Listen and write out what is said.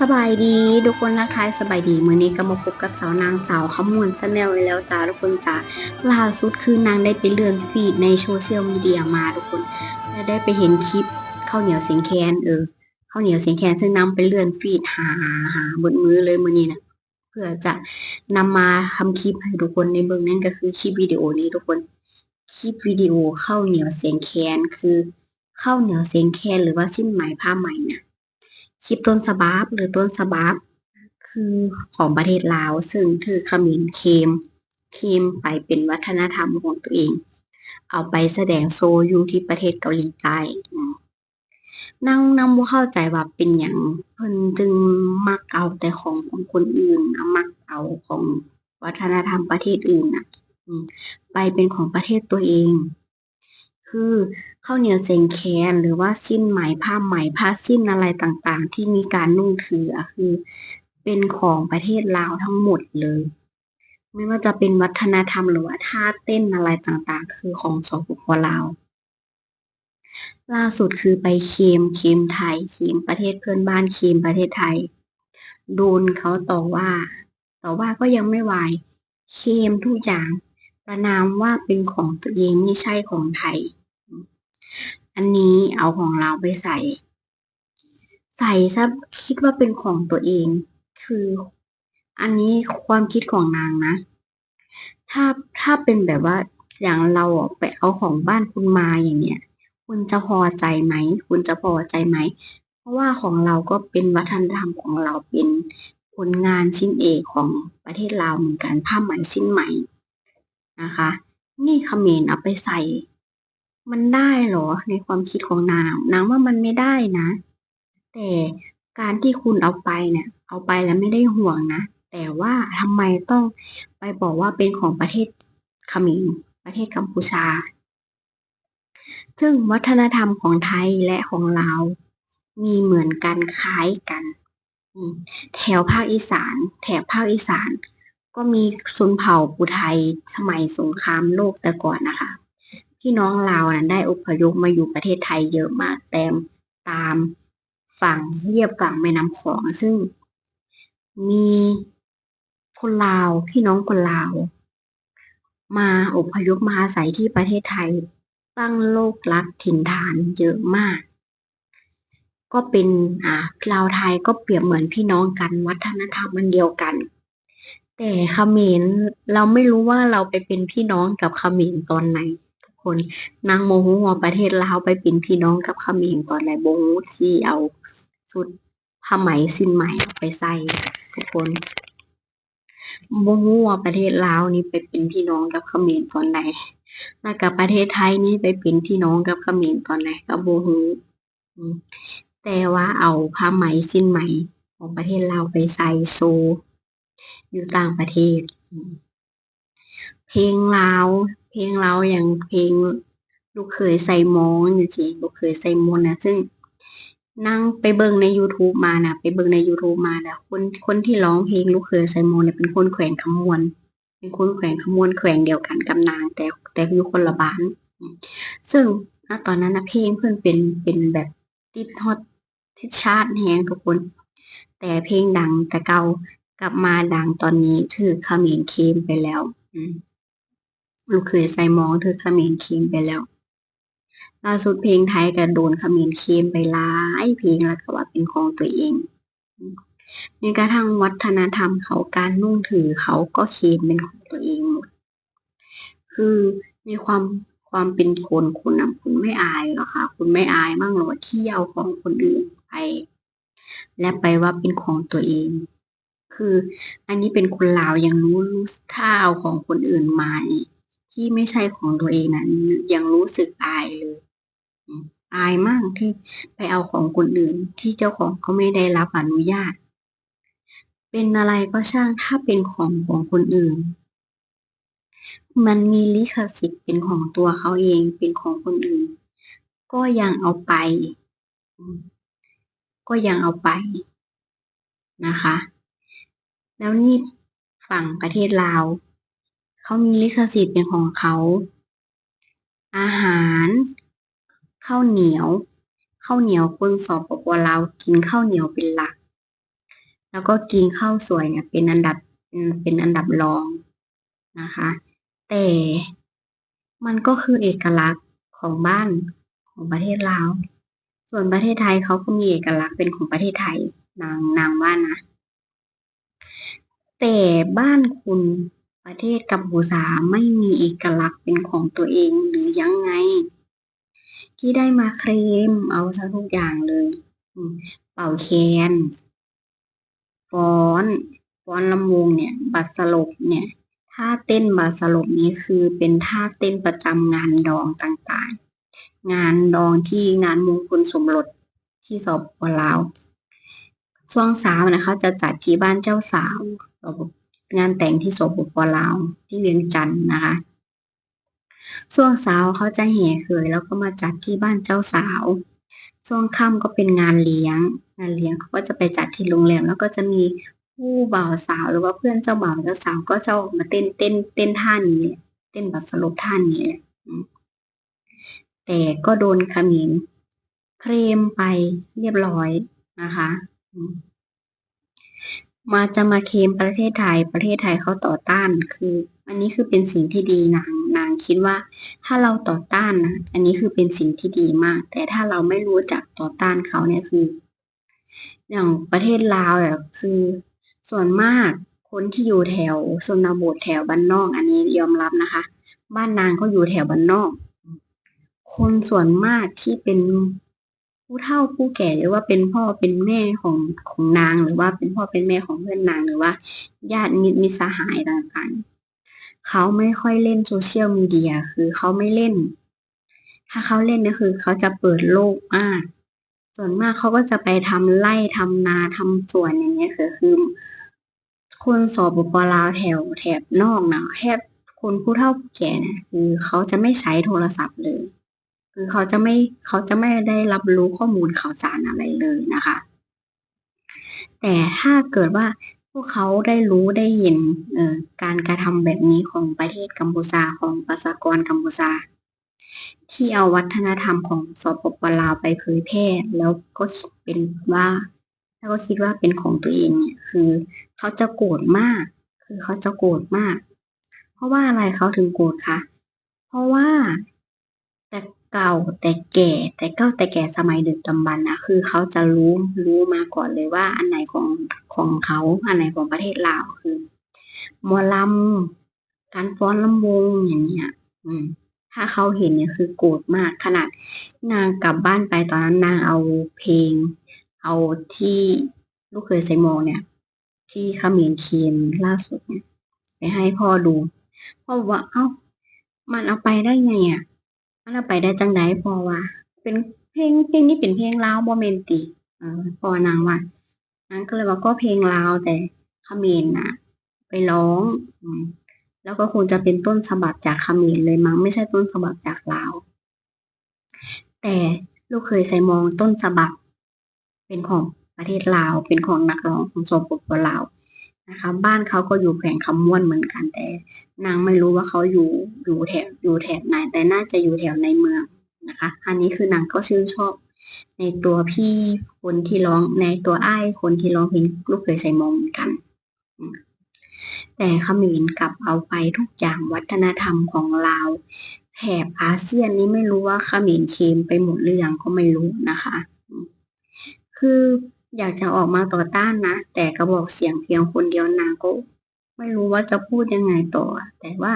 สบายดีทุกคนทักทายสบายดีมื้อนี้ก็มาพบกับสาวนางสาวขมวนชาแนลแล้วจ้าทุกคนจ้าล่าสุดคือนางได้ไปเลื่อนฟีดในโซเชียลมีเดียมาทุกคนและได้ไปเห็นคลิปข้าวเหนียวเสียงแคนเออข้าวเหนียวเสียงแคนซึ่งนำไปเลื่อนฟีดหาหาหาบนมือเลยมื้อนี้นะเพื่อจะนำมาทำคลิปให้ทุกคนในเบิ่งนั่นก็คือคลิปวิดีโอนี้ทุกคนคลิปวิดีโอข้าวเหนียวเสียงแคนคือข้าวเหนียวเสียงแคนหรือว่าสิ้นไหมผ้าไหมเนี่ย คลิปต้นฉบับหรือต้นฉบับคือของประเทศลาว ซึ่งถือขมิ้นเคมเคมไปเป็นวัฒนธรรมของตัวเอง เอาไปแสดงโซอยู่ที่ประเทศเกาหลีใต้นั่งนั่งบ่เข้าใจว่าเป็นหยังเพิ่นจึงมักเอาแต่ของของคนอื่นเอามักเอาของวัฒนธรรมประเทศอื่นน่ะไปเป็นของประเทศตัวเอง คือข้าวเหนียวเสงแคนหรือว่าสิ้นไหมผ้าไหมผ้าสิ้นอะไรต่างๆ ที่มีการนุ่งถือคือ เป็นของประเทศลาวทั้งหมดเลย ไม่ว่าจะเป็นวัฒนธรรมหรือว่าท่าเต้นอะไรต่างๆ คือของสปปลาวล่าสุดคือไปเคมเคมไทยเคมประเทศเพื่อนบ้านเคมประเทศไทย โดนเขาต่อว่า ต่อว่าก็ยังไม่วายเคมทุกอย่างประนามว่าเป็นของตัวเองไม่ใช่ของไทย อันนี้เอาของเราไปใส่ ใส่ซะคิดว่าเป็นของตัวเอง คืออันนี้ความคิดของนางนะ ถ้าถ้าเป็นแบบว่าอย่างเราไปเอาของบ้านคุณมาอย่างเงี้ย คุณจะพอใจไหม คุณจะพอใจไหม เพราะว่าของเราก็เป็นวัฒนธรรมของเราเป็นผลงานชิ้นเอกของประเทศลาวเหมือนกันผ้าไหมสิ้นไหม่นะคะ นี่เขมรเอาไปใส่ มันได้เหรอในความคิดของนางนางว่ามันไม่ได้นะ แต่การที่คุณเอาไปเนี่ย เอาไปแล้วไม่ได้ห่วงนะ แต่ว่าทำไมต้องไปบอกว่าเป็นของประเทศเขมรประเทศกัมพูชา ซึ่งวัฒนธรรมของไทยและของลาวมีเหมือนกันคล้ายกันแถวภาคอีสาน แถบภาคอีสาน ก็มีชนเผ่าภูไทยสมัยสงครามโลกแต่ก่อนนะคะ พี่น้องลาวน่ะได้อพยพมาอยู่ประเทศไทยเยอะมากแต่ตามฝั่งเรียบฝั่งแม่น้ำโขงซึ่งมีคนลาวพี่น้องคนลาว มาอพยพมาอาศัยที่ประเทศไทยตั้งโลกรักถิ่นฐานเยอะมาก ก็เป็นอ่าลาวไทยก็เปรียบเหมือนพี่น้องกันวัฒนธรรมมันเดียวกัน แต่เขมรเราไม่รู้ว่าเราไปเป็นพี่น้องกับเขมรตอนไหน คนนางโมโหว่าประเทศลาวไปเป็นพี่น้องกับเขมรตอนไหนบ่ฮู้สิเอาชุดผ้าไหมสิ้นไหมไปใส่ทุกคนบ่ฮู้ว่าประเทศลาวนี่ไปเป็นพี่น้องกับเขมรตอนใดแล้วก็ประเทศไทยนี่ไปเป็นพี่น้องกับเขมรตอนไหนก็บ่ฮู้อืมแต่ว่าเอาผ้าไหมสิ้นไหมของประเทศลาวไปใส่โชว์อยู่ต่างประเทศ เพลงลาว เพลงลาอย่างเพลงลูกเขยใส่มอนจังซี้ลูกเขยใส่มนนะซึ่งนางไปเบิ่งในยูทูบมาน่ะไปเบิ่งในยูทูบมาน่ะคนคนที่ร้องเพลงลูกเขยใส่มนเนี่ยเป็นคนแขวงคำมวน เป็นคนแขวงคำมวนแขวงเดียวกันกับนางแต่แต่อยู่คนละบ้าน ซึ่งณตอนนั้นนะเพลงเพิ่อนเป็นเป็นแบบติดฮอตติดชาร์ตแรงทุกคน แต่เพลงดังแต่เก่ากลับมาดังตอนนี้ถูกเขมรเคลมไปแล้ว อืม ลูกเขยใส่มอนถูกเขมรเคลมไปแล้วล่าสุดเพลงไทยก็โดนขมรเคลมไปหลายเพลงแล้วก็ว่าเป็นของตัวเองอืมแม้กระทั่งวัฒนธรรมเขาการนุ่งถือเขาก็เคลมเป็นของตัวเองหมด คือมีความความเป็นคนคุณน่ะคุณไม่อายหรอคะคุณไม่อายบ้างหรอที่เอาของคนอื่นไป และไปว่าเป็นของตัวเอง คืออันนี้เป็นคนลาวยังรู้รู้ถ้าเอาของคนอื่นมานี่ ที่ไม่ใช่ของตัวเองน่ะยังรู้สึกอายเลยอายมากที่ไปเอาของคนอื่นที่เจ้าของเขาไม่ได้รับอนุญาต เป็นอะไรก็ช่างถ้าเป็นของของคนอื่น มันมีลิขสิทธิ์เป็นของตัวเขาเองเป็นของคนอื่น ก็ยังเอาไป ก็ยังเอาไปนะคะ แล้วนี่ฝั่งประเทศลาว เขามีลิขสิทธิ์เป็นของเขา อาหารข้าวเหนียวข้าวเหนียวคนสปปลาวกินข้าวเหนียวเป็นหลัก แล้วก็กินข้าวสวยเนี่ยเป็นอันดับเป็นเป็นอันดับรองนะคะ แต่มันก็คือเอกลักษณ์ของบ้านของประเทศลาวส่วนประเทศไทยเขาก็มีเอกลักษณ์เป็นของประเทศไทยนางนางว่านะ แต่บ้านคุณ ประเทศกัมพูชาไม่มีเอกลักษณ์เป็นของตัวเองหรือยังไง ที่ได้มาเคลมเอาซะทุกอย่างเลย เป่าแคนฟ้อนฟ้อนลำวงเนี่ย บัดสลบเนี่ยท่าเต้นบัดสลบนี้คือเป็นท่าเต้นประจำงานดองต่างๆ งานดองที่งานมงคลสมรสที่สปปลาวช่วงเช้านะคะจะจัดที่บ้านเจ้าสาว งานแต่งที่สปปลาวที่เวียงจันทน์นะคะช่วงเช้าเขาจะแห่เขยแล้วก็มาจัดที่บ้านเจ้าสาวช่วงค่ำก็เป็นงานเลี้ยง งานเลี้ยงเขาก็จะไปจัดที่โรงแรมแล้วก็จะมีผู้บ่าวสาวหรือว่าเพื่อนเจ้าบ่าวเจ้าสาวก็จะออกมาเต้นเต้นเต้นท่านี้ เต้นบัดสลบท่านี้แหละแต่ก็โดนขมิงเคลมไปเรียบร้อยนะคะ มาจะมาเคมประเทศไทย ประเทศไทยเขาต่อต้าน คือ อันนี้คือเป็นสิ่งที่ดีนางนางคิดว่า ถ้าเราต่อต้านนะอันนี้คือเป็นสิ่งที่ดีมาก แต่ถ้าเราไม่รู้จักต่อต้านเขาเนี่ยคือ อย่างประเทศลาวเนี่ยคือ ส่วนมากคนที่อยู่แถวชนบทแถวบ้านนอก อันนี้ยอมรับนะคะ บ้านนางก็อยู่แถวบ้านนอก คนส่วนมากที่เป็น ผู้เฒ่าผู้แก่หรือว่าเป็นพ่อเป็นแม่ของของนางหรือว่าเป็นพ่อเป็นแม่ของเพื่อนนางหรือว่า ญาติมิตรมิตรสหายต่างๆเขาไม่ค่อยเล่น Social Media คือเขาไม่เล่น ถ้าเขาเล่นก็คือเขาจะเปิดโลกมาก ส่วนมากเขาก็จะไปทำไร่ทำนาทำสวนอย่างเงี้ยคือคือคนสปปลาวแถวแถบนอกน่ะแทบคนผู้เฒ่าผู้แก่น่ะคือเขาจะไม่ใช้โทรศัพท์เลย คือเขาจะไม่เขาจะไม่ได้รับรู้ข้อมูลข่าวสารอะไรเลยนะคะ แต่ถ้าเกิดว่าพวกเขาได้รู้ได้เห็นเออการกระทำแบบนี้ของประเทศกัมพูชาของประชากรกัมพูชา ที่เอาวัฒนธรรมของสปปลาวไปเผยแพร่แล้วก็เป็นว่าแล้วก็คิดว่าเป็นของตัวเองเนี่ยคือ เขาจะโกรธมาก คือเขาจะโกรธมาก เพราะว่าอะไรเขาถึงโกรธคะเพราะว่าแต่ เก่าแต่แก่แต่เก่าแต่แก่สมัยดึกดำบรรนะคือเขาจะรู้รู้มาก่อนเลยว่า อันไหนของของเขาอันไหนของประเทศลาวคือหมอลำการฟ้อนรำวงอย่างเงี้ยอืม ถ้าเขาเห็นเนี่ยคือโกรธมากขนาดนางกลับบ้านไปตอนนั้นนางเอาเพลง เอาที่ลูกเขยใส่หม้อเนี่ย ที่ขมรเคลมล่าสุดเนี่ยไปให้พ่อดูพ่อบอกว่าเ"อ้ามันเอาไปได้ไงอะ เอาไปได้จังใดพอว่า เป็นเพลงเพลงนี้เป็นเพลงลาวบ่แม่นติ"เออพอนางว่านางก็เลยว่า"ก็เพลงลาวแต่เขมรน่ะไปร้อง"อแล้วก็คงจะเป็นต้นฉบับจากเขมรเลยมั้งไม่ใช่ต้นฉบับจากลาว แต่ลูกเขยใส่ม้อต้นฉบับ เป็นของประเทศลาว เป็นของนักร้องของสปปลาว นะคะ บ้านเขาก็อยู่แขวงคำม่วนเหมือนกันแต่ นางไม่รู้ว่าเขาอยู่อยู่แถบอยู่แถบไหน แต่น่าจะอยู่แถวในเมืองนะคะ อันนี้คือนางก็ชื่นชอบ ในตัวพี่คนที่ร้องในตัวไอ้คนที่ร้องเพลงลูกเขยใส่ม้อเหมือนกัน แต่เขมรกลับเอาไปทุกอย่างวัฒนธรรมของลาวแถบอาเซียนนี้ไม่รู้ว่าเขมรเคมไปหมดหรือยังก็ไม่รู้นะคะ คือ อยากจะออกมาต่อต้านนะ แต่กระบอกเสียงเพียงคนเดียวนางก็ไม่รู้ว่าจะพูดยังไงต่อ แต่ว่า